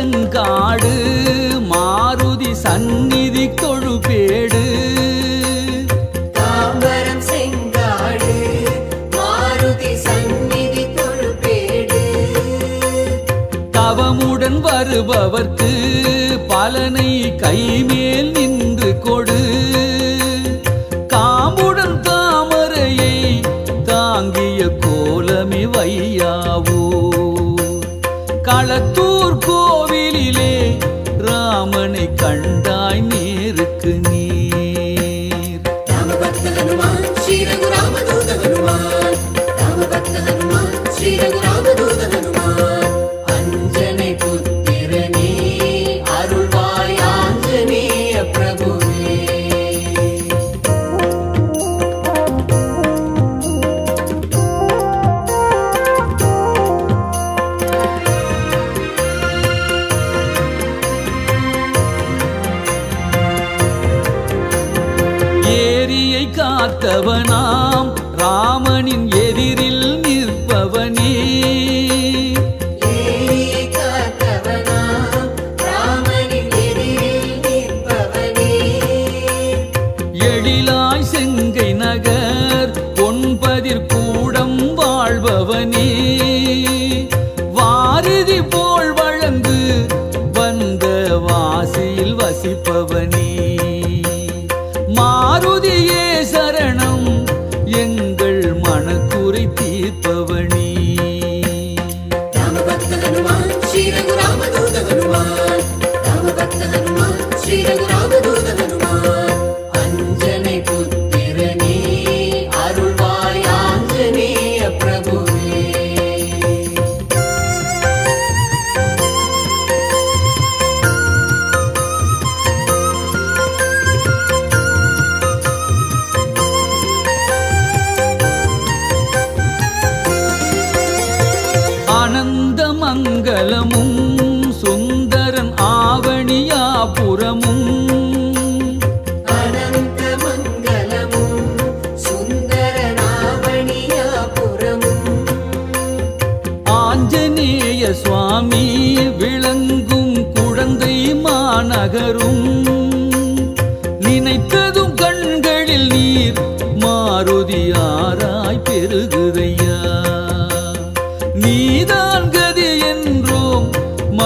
கொடுங்காடு மாருதி சந்நிதி கொழுபேடு தாம்பரம் செங்காடு மாருதி சந்நிதி கொழுபேடு தவமுடன் வருபவர்க்கு பலனை கைமேல் நின்று கொடு. She श्री रघुरामदूत हनुमान रामभक्त हनुमान श्री रघुराम மங்களமும் சுந்தரன் ஆவணியா புறமும்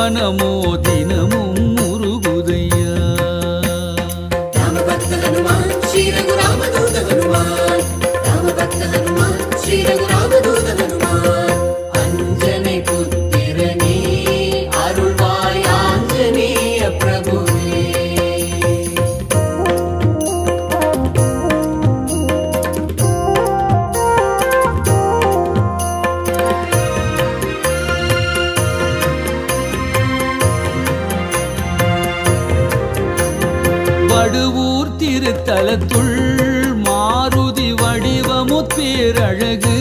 మనమోది திருத்தலத்துள் மாருதி வடிவமுத்திரழகு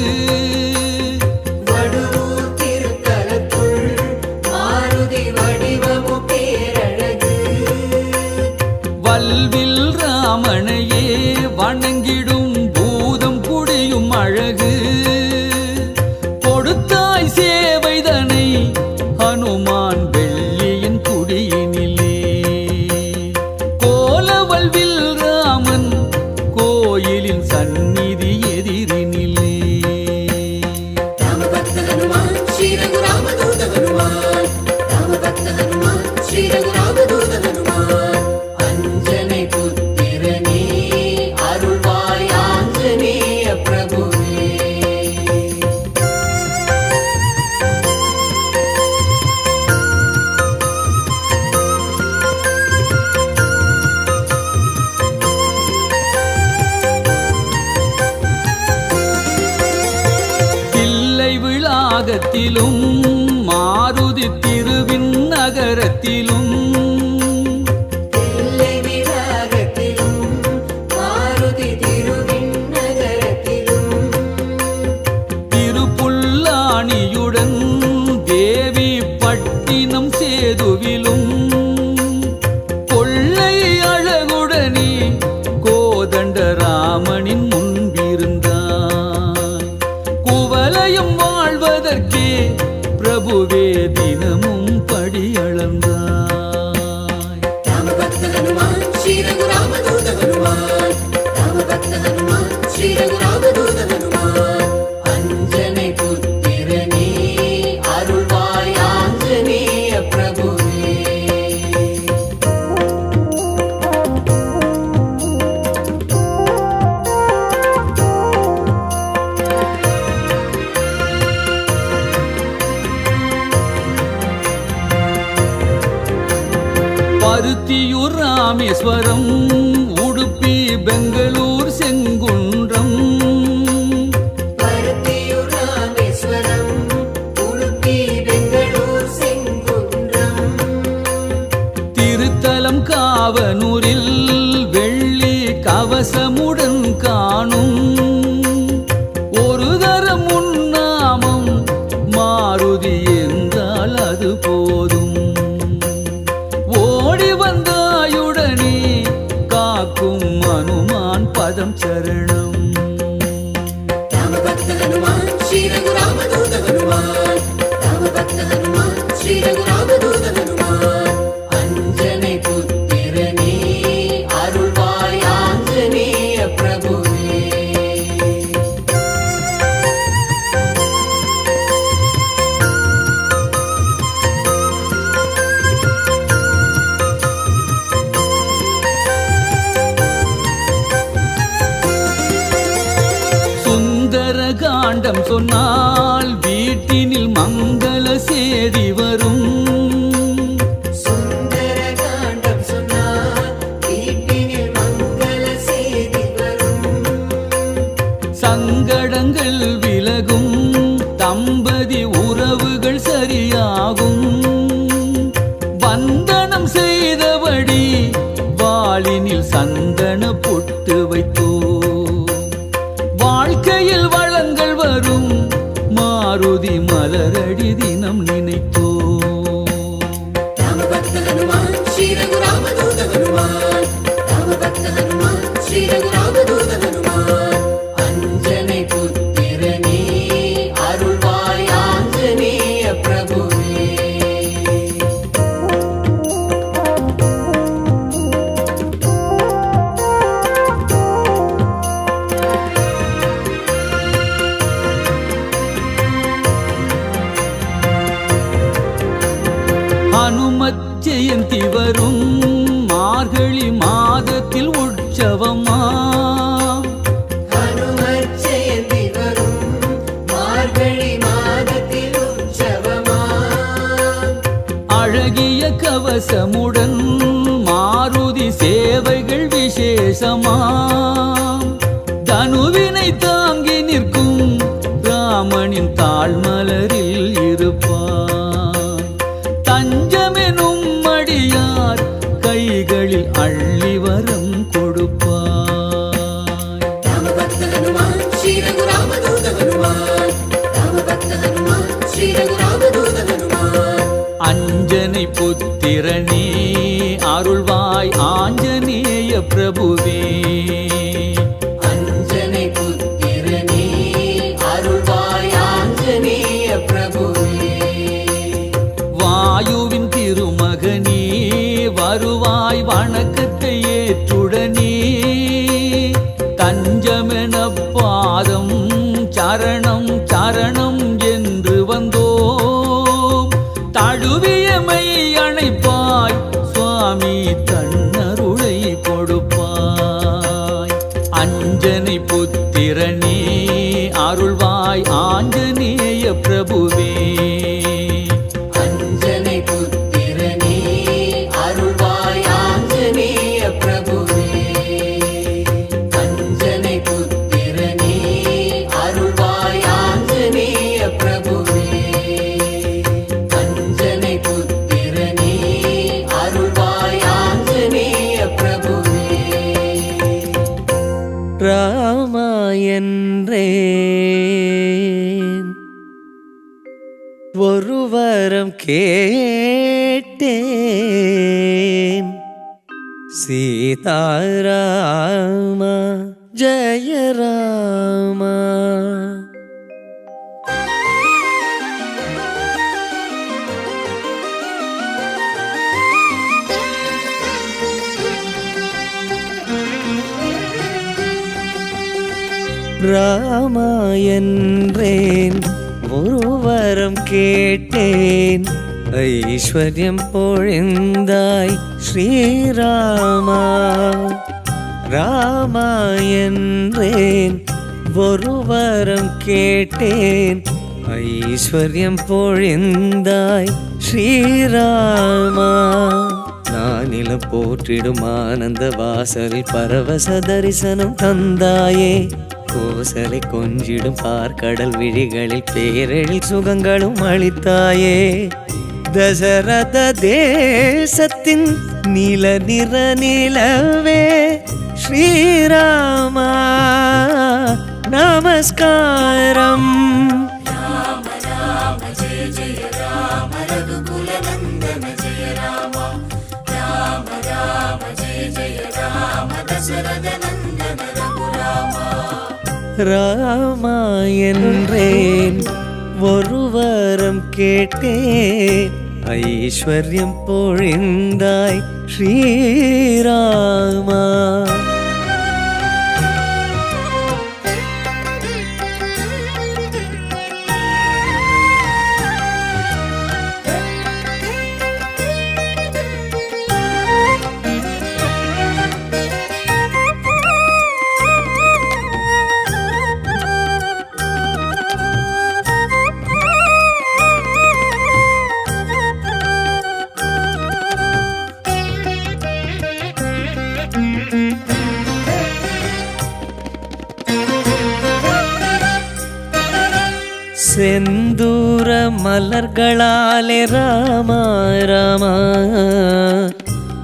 的路。அவனூரில் மலரடி தினம் நினைத்தோ ஸ்ரீ ரகுராமதூத ஹனுமான். ராமபக்த ஹனுமான் ஸ்ரீ ரகுராமதூத நடத்தி வரும் மார்கழி மாதத்தில் உற்சவமா? அழகிய கவசமுடன் மாருதி சேவைகள் விசேஷமா? தனுவினை தாங்கி நிற்கும் ராமனின் தாழ்மலரில் இருப்பார். புத்திரனே அருள்வாய் ஆஞ்சநேய பிரபுவே. ప్రభువే ஒரு வரம் கேட்டேன். சீதாராமா ஜெயராமா ராமாயன்றேன் ஒருவரம் கேட்டேன் ஐஸ்வர்யம் பொழிந்தாய் ஸ்ரீராமா ராமா என்றேன் ஒருவரம் கேட்டேன் ஐஸ்வர்யம் பொழிந்தாய் ஸ்ரீராமா நானில போற்றிடும் ஆனந்த வாசல் பரவச தரிசனம் தந்தாயே கோசலை கொஞ்சிடும் பார்க்கடல் விழிகளில் பேரெழில் சுகங்களும் அளித்தாயே. தசரத தேசத்தின் நீல நிற நிலவே ஸ்ரீராமா நமஸ்காரம். ராமா என்றேன் ஒருவரம் கேட்டேன். ஐஸ்வர்யம் பொழிந்தாய் ஸ்ரீராமா மலர்களாலே ராமா ராமா.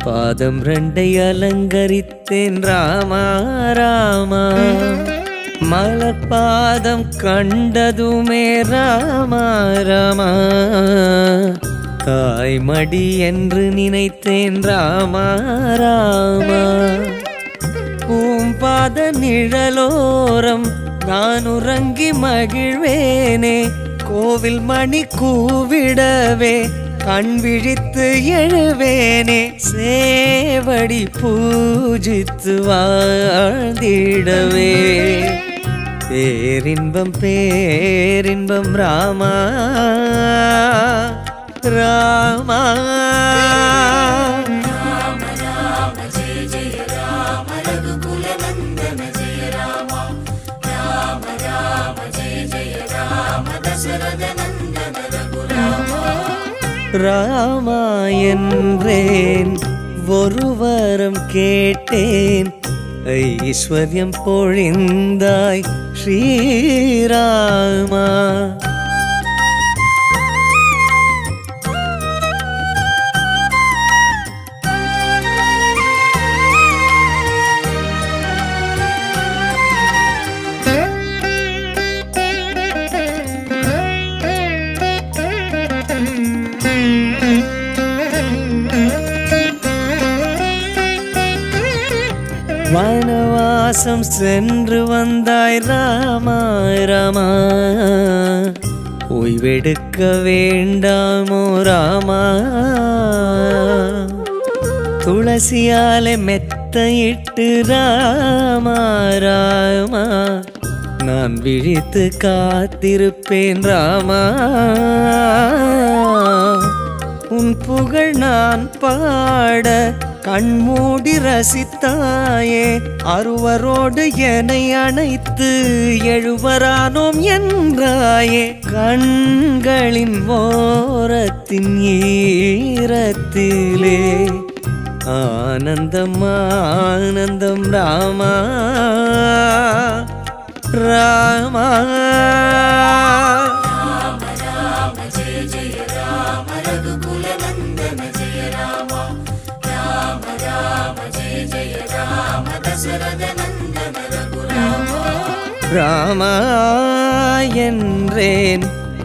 பாதம் ரெண்டை அலங்கரித்தேன் ராமா ராமா. மலர்பாதம் கண்டதுமே ராமா ராமா. தாய்மடி என்று நினைத்தேன் ராமா ராமா. பூம்பாத நிழலோரம் நான் உறங்கி மகிழ்வேனே. கோவில் மணி கூவிடவே கண் விழித்து எழுவேனே சேவடி பூஜித்து வாழ்ந்திடவே. பேரின்பம் பேரின்பம் ராமா ராமா. ராமா என்றேன் ஒருவரம் கேட்டேன். ஐஸ்வர்யம் பொழிந்தாய் ஸ்ரீராமா தேசம் சென்று வந்தாய் ராமா ராமா. ஓய்வெடுக்க வேண்டாமோ ராமா. துளசியாலே மெத்தையிட்டு ராமா ராமா. நான் விழித்து காத்திருப்பேன் ராமா. உன் புகழ் நான் பாட கண்மூடி ரசித்தாயே அறுவரோடு என்னை அணைத்து எழுவரானோம் என்றாயே. கண்களின் ஓரத்தின் ஈரத்திலே ஆனந்தம் ஆனந்தம் ராமா ராமா. ராமா என்றேன்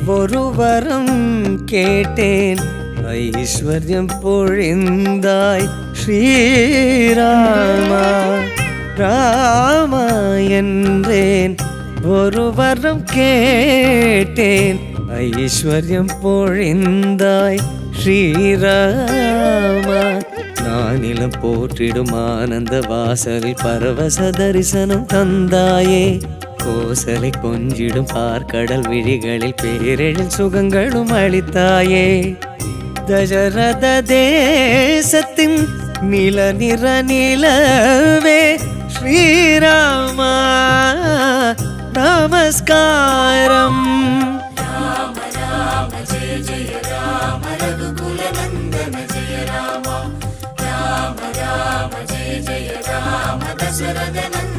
ஒருவரம் கேட்டேன். ஐஸ்வர்யம் பொழிந்தாய் ஸ்ரீராமா. ராமா என்றேன் ஒருவரம் கேட்டேன். ஐஸ்வர்யம் பொழிந்தாய் ஸ்ரீராமா. நானிலம் போற்றிடும் ஆனந்த வாசலில் பரவச தரிசனம் தந்தாயே. கோசலை கொஞ்சிடும் பார்க்கடல் விழிகளில் பேரெழில் சுகங்களும் அளித்தாயே. தசரத தேசத்தின் நில நிற நிலவே ஸ்ரீராமா நமஸ்காரம். जय राम दशरथ